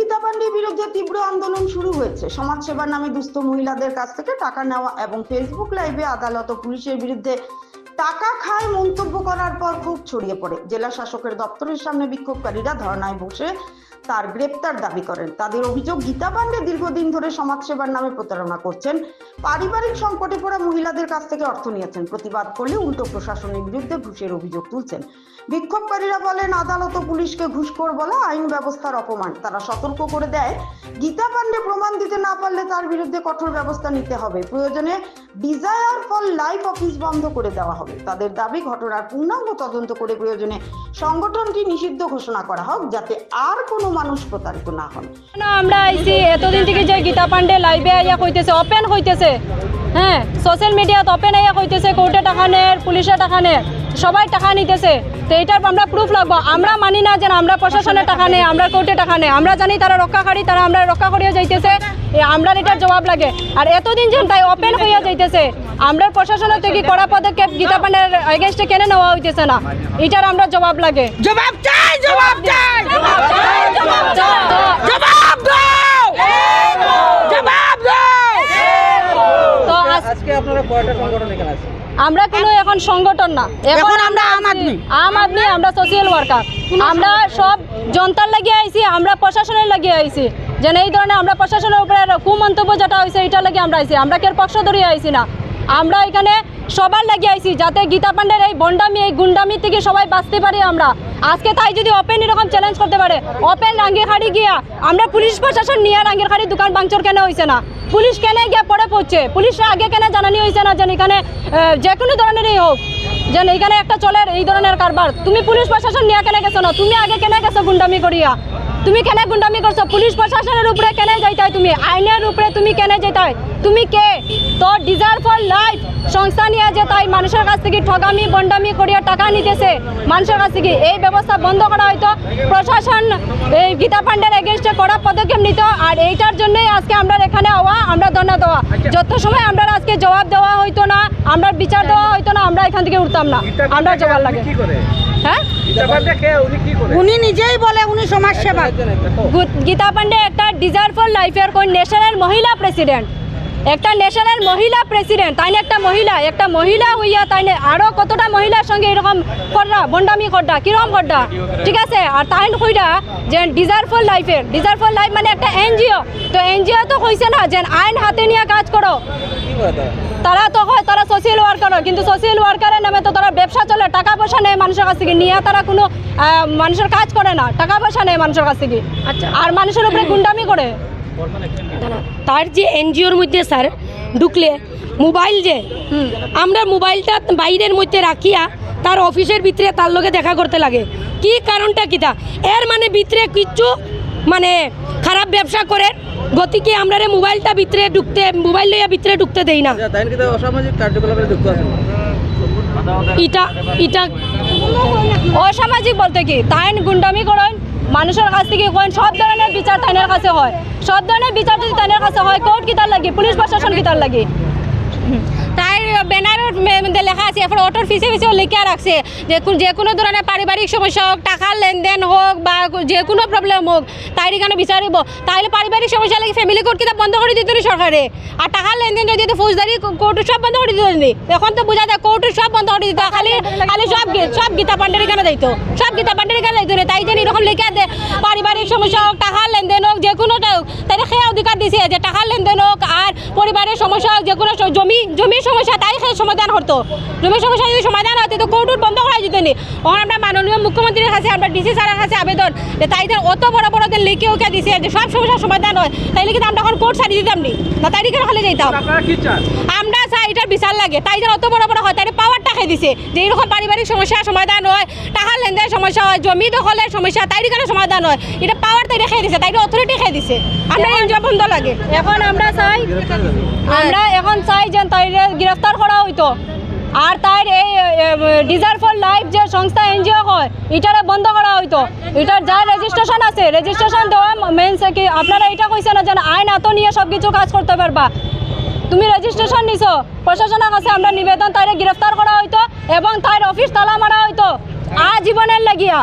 গীতা পান্ডের বিরুদ্ধে তীব্র আন্দোলন শুরু হয়েছে। সমাজসেবার নামে দুস্থ মহিলাদের কাছ থেকে টাকা নেওয়া এবং ফেসবুক লাইভে আদালত ও পুলিশের বিরুদ্ধে টাকা খায় মন্তব্য করার পর খুব ছড়িয়ে পড়ে। জেলা শাসকের দপ্তরের সামনে বিক্ষোভকারীরা ধর্নায় বসে তার গ্রেপ্তার দাবি করেন। তাদের অভিযোগ, গীতা পান্ডে দীর্ঘদিন ধরে সমাজসেবার নামে প্রতারণা করছেন। পারিবারিক সংকটে পড়া মহিলাদের কাছ থেকে অর্থ নিয়েছেন। প্রতিবাদ করলে উল্টো প্রশাসনের বিরুদ্ধে ঘুষের অভিযোগ তুলছেন। বিক্ষোভকারীরা বলেন, আদালত ও পুলিশকে ঘুষখোর বলা আইন ব্যবস্থার অপমান। তারা সতর্ক করে দেয়, গীতা পাণ্ডে প্রমাণ দিতে না পারলে তার বিরুদ্ধে কঠোর ব্যবস্থা নিতে হবে। প্রয়োজনে ডিজায়ার ফল লাইফ অফিস বন্ধ করে দেওয়া হবে। তাদের দাবি, ঘটনার পূর্ণাঙ্গ তদন্ত করে প্রয়োজনে সংগঠনটি নিষিদ্ধ ঘোষণা করা হোক, যাতে আর কোনো মানুষ প্রতারিত না হন। না আমরা আইছি এতদিন থেকে যে গীতা পান্ডে লাইভে আইয়া কইতেছে ওপেন হইতেছে। হ্যাঁ সোশ্যাল মিডিয়াত ওপেন আইয়া কইতেছে কোর্টে টাকা নেয় পুলিশে টাকা নেয় সবাই টাকা নিতেছে। তো এটার আমরা প্রুফ লাগবো। আমরা মানি না যে আমরা প্রশাসনের টাকা নেই আমরা কোর্টে টাকা নেই আমরা জানি তারা রক্ষাকারী তারা আমরা রক্ষা করিয়া যাইতেছে। আমরা এটার জবাব লাগে। আর এতদিন যেন তাই ওপেন হইয়া যাইতেছে। আমরা প্রশাসনের থেকে কড়া পদক্ষেপ গীতা পান্ডের এগেনস্টে কেন নেওয়া হইতেছে না? এটার আমরা জবাব লাগে। জবাব চাই জবাব চাই জবাব চাই, জবাব চাই। জবাব দাও জবাব দাও তো আজ- আজকে আপনারা কয়টা সংগঠন এখানে আছে আমরা কোনো এখন সংগঠন না। এখন আমরা আম আদমি। আম আদমি আমরা সোশিয়াল ওয়ার্কার আমরা সব জনতার লাগিয়ে আইছি আমরা প্রশাসনের লাগিয়ে আইছি। যেন এই ধরনের আমরা প্রশাসনের উপরে কুমন্তব্য যেটা হয়েছে এটা লাগিয়ে আমরা আইছি। আমরা কেউ পক্ষ ধরিয়ে আইছি না? আমরা এখানে সবার লাগিয়ে আইছি, যাতে গীতা পান্ডের এই বন্ডামি, এই গুন্ডামি থেকে সবাই বাঁচতে পারি আমরা। আজকে তাই যদি ওপেন এরকম চ্যালেঞ্জ করতে পারে ওপেন রাঙ্গির খাড়ি গিয়া, আমরা পুলিশ প্রশাসন নিয়ে রাঙ্গির খাড়ি দোকান বাংচর কেন হয়েছে না? পুলিশ কেন গিয়ে পড়ে পড়ছে? পুলিশরা আগে কেন জানানি হয়েছে না যেন এখানে যে কোনো ধরনেরই হোক, যেন এখানে একটা চলে এই ধরনের কারবার? তুমি পুলিশ প্রশাসন নিয়ে কেন গেছো না? তুমি আগে কেন গেছো গুন্ডামি করিয়া? তুমি কেন গুন্ডামি করছ? পুলিশ প্রশাসনের উপরে যাইতাই তুমি? আইনের উপরে তুমি কেন যেতাই তুমি কে? তো ডিজার্ভ ফর লাইফ সংস্থা নিয়ে যে তাই মানুষের কাছ থেকে ঠগামি বন্ডামি করিয়া টাকা নিতেছে। মানুষের কাছ থেকে এই ব্যবস্থা বন্ধ করা হয়তো। প্রশাসন এই গীতা পান্ডের এগেনস্টে কড়া পদক্ষেপ নিত। আর এইটার জন্যই আজকে আমরা এখানে হওয়া আমরা ধন্যবাদ দেওয়া। যত সময় আমরা আজকে জবাব দেওয়া হইতো না আমরা বিচার দেওয়া হইতো না আমরা এখান থেকে উঠতাম না। আমরা জবাব লাগে। হ্যাঁ? উনি কি করে উনি নিজেই বলে উনি সমাজ সেবা গীতা পান্ডে একটা ডিজার্ভ ফর লাইফের কোন ন্যাশনাল মহিলা প্রেসিডেন্ট একটা ন্যাশনাল মহিলা প্রেসিডেন্ট তাই একটা মহিলা। একটা মহিলা হইয়া তাই আরও কতটা মহিলার সঙ্গে এরকম কররা বন্ডামি করডা কীরকম করডা ঠিক আছে? আর তাই কইরা যে ডিজার্ভ ফর লাইফের ডিজার্ভ ফর লাইফ মানে একটা এনজিও তো এনজিও তো কইছে না যে আইন হাতে নিয়ে কাজ করো। তারা তো সোশ্যাল ওয়ার্কার কিন্তু সোশ্যাল ওয়ার্কারের নামে তো তারা ব্যবসা চলে টাকা পয়সা নেয় মানুষের কাছ থেকে নিয়ে তারা কোনো মানুষের কাজ করে না টাকা পয়সা নেয় মানুষের কাছ থেকে। আচ্ছা। আর মানুষের উপরে গুন্ডামি করে। তার যে এনজিওর মধ্যে স্যার ঢুকলে মোবাইল যে আমরা মোবাইলটা বাইরের মধ্যে রাখিয়া তার অফিসের ভিতরে তার লগে দেখা করতে লাগে। কি কারণটা কিতা? এর মানে ভিতরে কিচ্ছু মানে খারাপ ব্যবসা করে গতিকে আমরা রে মোবাইলটা ভিতরে ঢুকতে মোবাইল লইয়া ভিতরে ঢুকতে দেই না? ইটা ইটা অসামাজিক বলতে কি? তাইন গুন্ডামি করেন মানুষের কাছ থেকে করেন সব ধরনের বিচার তাইনের কাছে হয়। সব ধরনের বিচার যদি তাইনের কাছে হয় কোর্ট কিতার লাগে? পুলিশ প্রশাসন কিতার লাগে? তার ব্যানারের মধ্যে লেখা আছে এরপর অটোর ফিসে ফিসেও লিখিয়া রাখছে যে যে কোনো ধরনের পারিবারিক সমস্যা হোক টাকার লেনদেন হোক বা যে কোনো প্রবলেম হোক, তাই এখানে বিচারিব। তাহলে পারিবারিক সমস্যা লাগে ফ্যামিলি কোর্ট কিতাব বন্ধ করে দিত সরকারে। আর টাকার লেনদেন যদি ফৌজদারি কোর্ট সব বন্ধ করে দিত এখন তো বোঝা যায় কোর্ট সব বন্ধ করে দিত খালি খালি সব সব গীতা পান্ডের এখানে দিত সব গীতা পান্ডের এখানে দিত তাই জন্য এরকম লিখে দে পারিবারিক সমস্যা হোক টাকার লেনদেন হোক, যে কোনোটা হোক তাই সে অধিকার দিছে যে টাকার লেনদেন হোক আর পরিবারের সমস্যা হোক, যে কোনো স- জমি জমির সমস্যা তাই সে সমাধান করতো জমির সমস্যা যদি সমাধান হতো তো কোর্ট বন্ধ করা যেত নি। তখন আমরা মাননীয় মুখ্যমন্ত্রীর কাছে আমরা ডিসি স্যারের কাছে আবেদন যে তাই অত বড় বড় লিখে ওকে দিছে যে সব সমস্যার সমাধান হয় তাইলে কিন্তু আমরা এখন কোর্ট সারি দিতাম নি। না তাই খালি যাইতাম। আমরা চাই এটার বিচার লাগে। তাই যেন অত বড় বড় হয় তাই পাওয়ার টাকা দিছে? যে এরকম পারিবারিক সমস্যার সমাধান হয় টাকার লেনদেনের সমস্যা হয় জমি দখলের সমস্যা তাই সমাধান হয়। এটা পাওয়ার তাই খেয়ে দিছে তাই অথরিটি খেয়ে দিছে। আমরা এনজিও বন্ধ লাগে। এখন আমরা চাই আমরা এখন চাই যে তাই গ্রেফতার করা হইতো। আর তার এই ডিজার ফর লাইফ যে সংস্থা এনজিও হয় এটারে বন্ধ করা হইতো। এটার যা রেজিস্ট্রেশন আছে রেজিস্ট্রেশন দেওয়া মেনস কি আপনারা এটা কইছে না যে আইন এত নিয়ে সব কিছু কাজ করতে পারবা। তুমি রেজিস্ট্রেশন নিছো প্রশাসনের কাছে আমরা নিবেদন তারে গ্রেফতার করা হইতো এবং তার অফিস তালা মারা হইতো। আজীবনের লাগিয়া।